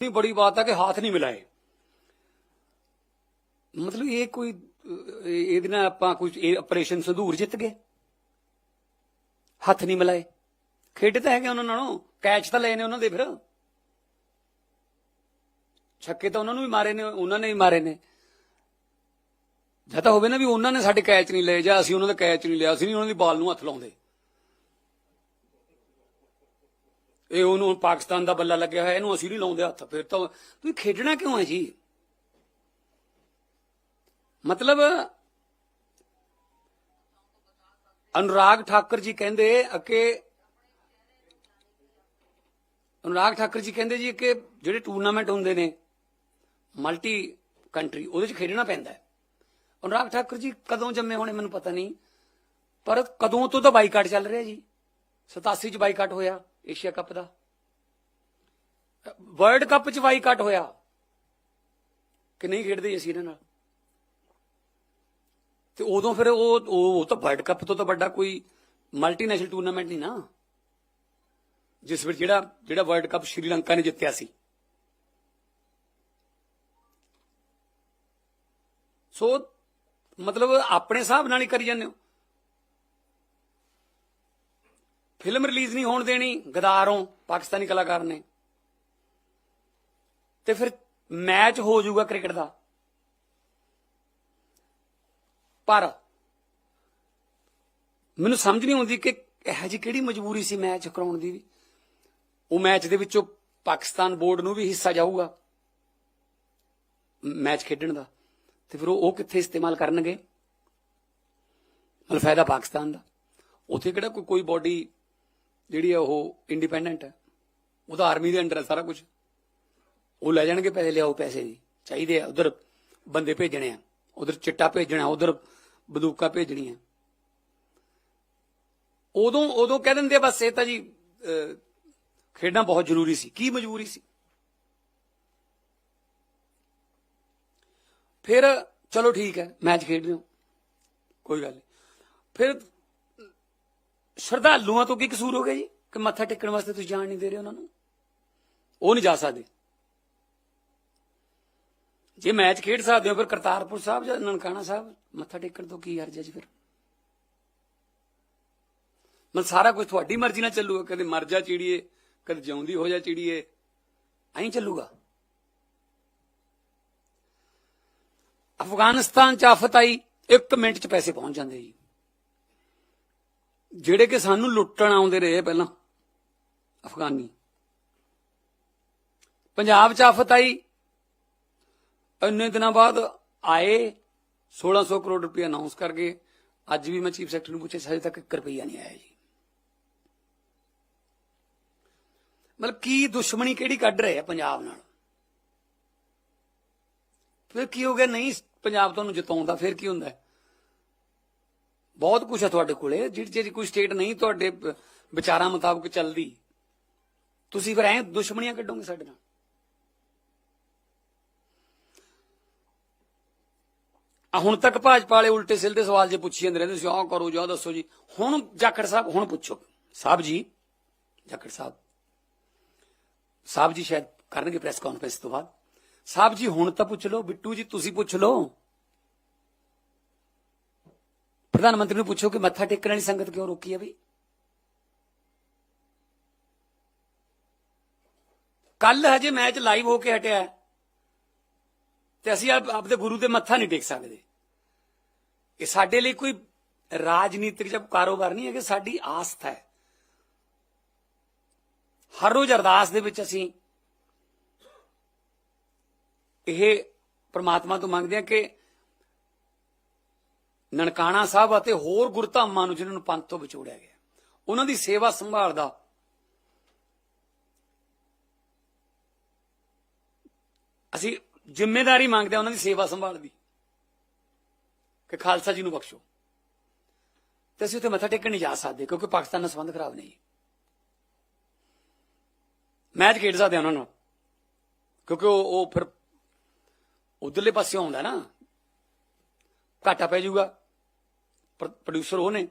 इतनी बड़ी बात है कि हाथ नहीं मिलाए ਮਤਲਬ ਇਹ ਕੋਈ ਅਹ, ਇਹਦੇ ਨਾਲ ਆਪਾਂ ਕੁਝ ਇਹ ਆਪਰੇਸ਼ਨ ਸੰਧੂਰ ਜਿੱਤ ਗਏ ਹੱਥ ਨਹੀਂ ਮਿਲਾਏ ਖੇਡ ਤਾਂ ਹੈਗੇ ਉਹਨਾਂ ਨਾਲੋਂ ਕੈਚ ਤਾਂ ਲਏ ਨੇ ਉਹਨਾਂ ਦੇ ਫਿਰ ਛੱਕੇ ਤਾਂ ਉਹਨਾਂ ਨੂੰ ਵੀ ਮਾਰੇ ਨੇ ਉਹਨਾਂ ਨੇ ਵੀ ਮਾਰੇ ਨੇ ਜਾਂ ਤਾਂ ਹੋਵੇ ਨਾ ਵੀ ਉਹਨਾਂ ਨੇ ਸਾਡੇ ਕੈਚ ਨਹੀਂ ਲਏ ਜਾਂ ਅਸੀਂ ਉਹਨਾਂ ਦਾ ਕੈਚ ਨਹੀਂ ਲਿਆ ਅਸੀਂ ਨਹੀਂ ਉਹਨਾਂ ਦੀ ਬਾਲ ਨੂੰ ਹੱਥ ਲਾਉਂਦੇ ਇਹ ਉਹਨੂੰ ਹੁਣ ਪਾਕਿਸਤਾਨ ਦਾ ਬੱਲਾ ਲੱਗਿਆ ਹੋਇਆ, ਇਹਨੂੰ ਅਸੀਂ ਨਹੀਂ ਲਾਉਂਦੇ ਹੱਥ। ਫਿਰ ਤਾਂ ਤੁਸੀਂ ਖੇਡਣਾ ਕਿਉਂ ਹੈ ਜੀ? ਮਤਲਬ ਅਨੁਰਾਗ ਠਾਕਰ ਜੀ ਕਹਿੰਦੇ ਕਿ ਅਨੁਰਾਗ ਠਾਕਰ ਜੀ ਕਹਿੰਦੇ ਜੀ ਕਿ ਜਿਹੜੇ ਟੂਰਨਾਮੈਂਟ ਹੁੰਦੇ ਨੇ, ਮਲਟੀ ਕੰਟਰੀ, ਉਹਦੇ ਚ ਖੇਡਣਾ ਪੈਂਦਾ ਹੈ। ਅਨੁਰਾਗ ਠਾਕੁਰ ਜੀ ਕਦੋਂ ਜੰਮੇ ਹੋਣੇ ਮੈਨੂੰ ਪਤਾ ਨਹੀਂ, ਪਰ ਕਦੋਂ ਤੋਂ ਤਾਂ ਬਾਈਕਾਟ ਚੱਲ ਰਿਹਾ ਜੀ। 87 ਚ ਬਾਈਕਾਟ ਹੋਇਆ। ਏਸ਼ੀਆ ਕੱਪ ਦਾ। ਵਰਲਡ ਕੱਪ ਚ ਬਾਈਕਾਟ ਹੋਇਆ। ਕਿ ਨਹੀਂ ਖੇਡਦੇ ਅਸੀਂ ਇਹਨਾਂ ਨਾਲ? ਤੇ ਉਦੋਂ ਫਿਰ ਉਹ ਉਹ ਤਾਂ ਵਰਲਡ ਕੱਪ ਤੋਂ ਤਾਂ ਵੱਡਾ ਕੋਈ ਮਲਟੀਨੈਸ਼ਨਲ ਟੂਰਨਾਮੈਂਟ ਨਹੀਂ ਨਾ। ਜਿਸ ਵਿੱਚ ਜਿਹੜਾ ਜਿਹੜਾ ਵਰਲਡ ਕੱਪ ਸ਼੍ਰੀਲੰਕਾ ਨੇ ਜਿੱਤਿਆ ਸੀ। ਸੋ ਮਤਲਬ ਆਪਣੇ ਹਿਸਾਬ ਨਾਲ ਹੀ ਕਰੀ ਜਾਂਦੇ ਹੋ। ਫਿਲਮ ਰਿਲੀਜ਼ ਨਹੀਂ ਹੋਣ ਦੇਣੀ, ਗਦਾਰੋਂ ਪਾਕਿਸਤਾਨੀ ਕਲਾਕਾਰ ਨੇ। ਤੇ ਫਿਰ ਮੈਚ ਹੋ ਜਾਊਗਾ ਕ੍ਰਿਕਟ ਦਾ। ਪਰ ਮੈਨੂੰ ਸਮਝ ਨਹੀਂ ਆਉਂਦੀ ਕਿ ਇਹ ਜੀ ਕਿਹੜੀ ਮਜਬੂਰੀ ਸੀ ਮੈਚ ਕਰਾਉਣ ਦੀ ਵੀ। ਉਹ ਮੈਚ ਦੇ ਵਿੱਚੋਂ ਪਾਕਿਸਤਾਨ ਬੋਰਡ ਨੂੰ ਵੀ ਹਿੱਸਾ ਜਾਊਗਾ ਮੈਚ ਖੇਡਣ ਦਾ। ਤੇ ਫਿਰ ਉਹ ਉਹ ਕਿੱਥੇ ਇਸਤੇਮਾਲ ਕਰਨਗੇ? ਮਤਲਬ ਫਾਇਦਾ ਪਾਕਿਸਤਾਨ ਦਾ। ਉੱਥੇ ਕਿਹੜਾ ਕੋਈ ਕੋਈ ਬਾਡੀ ਜਿਹੜੀ ਹੈ ਉਹ ਇੰਡੀਪੈਂਡੈਂਟ ਹੈ। ਉਹਦਾ ਆਰਮੀ ਦੇ ਅੰਡਰ ਹੈ ਸਾਰਾ ਕੁਝ ਉਹ ਲੈ ਜਾਣਗੇ ਪੈਸੇ ਲਿਆਓ ਪੈਸੇ ਦੀ ਚਾਹੀਦੇ ਆ। ਉਧਰ ਬੰਦੇ ਭੇਜਣੇ ਆ। ਉਧਰ ਚਿੱਟਾ ਭੇਜਣਾ ਉਧਰ ਬੰਦੂਕਾਂ ਭੇਜਣੀਆਂ। ਉਦੋਂ ਉਦੋਂ ਕਹਿ ਦਿੰਦੇ ਬਸ ਇਹ ਤਾਂ ਜੀ ਅਹ, ਖੇਡਣਾ ਬਹੁਤ ਜ਼ਰੂਰੀ ਸੀ। ਕੀ ਮਜਬੂਰੀ ਸੀ? ਫਿਰ ਚਲੋ ਠੀਕ ਹੈ ਮੈਚ ਖੇਡ ਰਹੇ ਹੋ। ਕੋਈ ਗੱਲ ਨਹੀਂ। ਫਿਰ ਸ਼ਰਧਾਲੂਆਂ ਤੋਂ ਕੀ ਕਸੂਰ ਹੋ ਗਿਆ ਜੀ? ਕਿ ਮੱਥਾ ਟੇਕਣ ਵਾਸਤੇ ਤੁਸੀਂ ਜਾਣ ਨਹੀਂ ਦੇ ਰਹੇ ਉਹਨਾਂ ਨੂੰ? ਉਹ ਨਹੀਂ ਜਾ ਸਕਦੇ। ਜੇ ਮੈਚ ਖੇਡ ਸਕਦੇ ਹੋ, ਫਿਰ ਕਰਤਾਰਪੁਰ ਸਾਹਿਬ ਜਾਂ ਨਨਕਾਣਾ ਸਾਹਿਬ, ਮੱਥਾ ਟੇਕਣ ਤੋਂ ਕੀ ਹਰਜ ਹੈ ਜੀ ਫਿਰ? ਮਨ ਸਾਰਾ ਕੁਝ ਤੁਹਾਡੀ ਮਰਜ਼ੀ ਨਾਲ ਚੱਲੂਗਾ, ਕਦੇ ਮਰ ਜਾ ਚਿੜੀਏ, ਕਦੇ ਜਿਉਂਦੀ ਹੋ ਜਾ ਚਿੜੀਏ, ਐਂ ਚੱਲੂਗਾ। ਅਫਗਾਨਿਸਤਾਨ ਚ ਆਫਤ ਆਈ 1 ਮਿੰਟ ਚ ਪੈਸੇ ਪਹੁੰਚ ਜਾਂਦੇ ਜੀ। ਜਿਹੜੇ ਕਿ ਸਾਨੂੰ ਲੁੱਟਣ ਆਉਂਦੇ ਰਹੇ ਪਹਿਲਾਂ, ਅਫਗਾਨੀ। ਪੰਜਾਬ ਚ ਆਫਤ ਆਈ। ਇੰਨੇ ਦਿਨਾਂ ਬਾਅਦ ਆਏ 1600 ਕਰੋੜ ਰੁਪਏ ਅਨਾਉਂਸ ਕਰ ਗਏ। ਅੱਜ ਵੀ ਮੈਂ ਚੀਫ ਸੈਕਟਰੀ ਨੂੰ ਪੁੱਛਿਆ, ਹਜੇ ਤੱਕ 1 ਰੁਪਈਆ ਨਹੀਂ ਆਇਆ ਜੀ। ਮਤਲਬ ਕੀ ਦੁਸ਼ਮਣੀ ਕਿਹੜੀ ਕੱਢ ਰਹੇ ਆ ਪੰਜਾਬ ਨਾਲ? ਫਿਰ ਕੀ ਹੋ ਗਿਆ? ਨਹੀਂ, ਪੰਜਾਬ ਤੁਹਾਨੂੰ ਜਿਤਾਉਂਦਾ ਫਿਰ ਕੀ ਹੁੰਦਾ? ਬਹੁਤ ਕੁਝ ਹੈ ਤੁਹਾਡੇ ਕੋਲੇ, ਜਿਹੜੀ ਜਿਹੜੀ ਕੋਈ ਸਟੇਟ ਨਹੀਂ ਤੁਹਾਡੇ ਵਿਚਾਰਾਂ ਮੁਤਾਬਕ ਚੱਲਦੀ। ਤੁਸੀਂ ਫਿਰ ਐ ਦੁਸ਼ਮਣੀਆਂ ਕੱਢੋਗੇ ਸਾਡੇ ਨਾਲ? ਆ ਹੁਣ ਤੱਕ ਭਾਜਪਾ ਵਾਲੇ ਉਲਟੇ ਸਿੱਧੇ ਸਵਾਲ ਜੇ ਪੁੱਛੀ ਜਾਂਦੇ ਰਹਿੰਦੇ ਸੀ, ਆਹ ਕਰੋ ਜਾਂ ਦੱਸੋ ਜੀ। ਹੁਣ ਜਾਖੜ ਸਾਹਿਬ, ਹੁਣ ਪੁੱਛੋ। ਸਾਹਿਬ ਜੀ, ਜਾਖੜ ਸਾਹਿਬ। ਸਾਹਿਬ ਜੀ ਸ਼ਾਇਦ ਕਰਨਗੇ ਪ੍ਰੈਸ ਕਾਨਫਰੰਸ ਤੋਂ ਬਾਅਦ। ਸਾਹਿਬ ਜੀ, ਹੁਣ ਤਾਂ ਪੁੱਛ ਲਓ। ਬਿੱਟੂ ਜੀ, ਤੁਸੀਂ ਪੁੱਛ ਲਓ। ਪ੍ਰਧਾਨ ਮੰਤਰੀ ਨੂੰ ਪੁੱਛੋ ਕਿ ਮੱਥਾ ਟੇਕਣ ਵਾਲੀ ਸੰਗਤ ਕਿਉਂ ਰੋਕੀ ਹੈ ਬਈ? ਕੱਲ ਹਜੇ ਮੈਚ ਲਾਈਵ ਹੋ ਕੇ ਹਟਿਆ ਤੇ ਅਸੀਂ ਆਪਦੇ ਗੁਰੂ ਦੇ ਮੱਥਾ ਨਹੀਂ ਟੇਕ ਸਕਦੇ। ਇਹ ਸਾਡੇ ਲਈ ਕੋਈ ਰਾਜਨੀਤਿਕ ਜਾਂ ਕਾਰੋਬਾਰ ਨਹੀਂ ਹੈ ਕਿ ਸਾਡੀ ਆਸਥਾ ਹੈ। ਹਰ ਰੋਜ਼ ਅਰਦਾਸ ਦੇ ਵਿੱਚ ਅਸੀਂ ਇਹ ਪ੍ਰਮਾਤਮਾ ਤੋਂ ਮੰਗਦੇ ਹਾਂ ਕਿ ਨਨਕਾਣਾ ਸਾਹਿਬ ਅਤੇ ਹੋਰ ਗੁਰਧਾਮਾਂ ਨੂੰ ਜਿਨ੍ਹਾਂ ਨੂੰ ਪੰਥ ਤੋਂ ਵਿਛੋੜਿਆ ਗਿਆ। ਉਹਨਾਂ ਦੀ ਸੇਵਾ ਸੰਭਾਲ ਦਾ ਅਸੀਂ ਜ਼ਿੰਮੇਵਾਰੀ ਮੰਗਦੇ ਹਾਂ ਉਹਨਾਂ ਦੀ ਸੇਵਾ ਸੰਭਾਲ ਦੀ ਕਿ ਖਾਲਸਾ ਜੀ ਨੂੰ ਬਖਸ਼ੋ। ਤੇ ਅਸੀਂ ਉੱਥੇ ਮੱਥਾ ਟੇਕਣ ਨਹੀਂ ਜਾ ਸਕਦੇ ਕਿਉਂਕਿ ਪਾਕਿਸਤਾਨ ਨਾਲ ਸੰਬੰਧ ਖਰਾਬ ਨਹੀਂ। ਮੈਚ ਖੇਡ ਸਕਦੇ ਹਾਂ ਉਹਨਾਂ ਨਾਲ। ਕਿਉਂਕਿ ਉਹ ਉਹ ਫਿਰ ਉਧਰਲੇ ਪਾਸੇ ਆਉਂਦਾ ਨਾ। ਘਾਟਾ ਪੈ ਜਾਊਗਾ। ਪ੍ਰੋਡਿਊਸਰ ਉਹ ਨੇ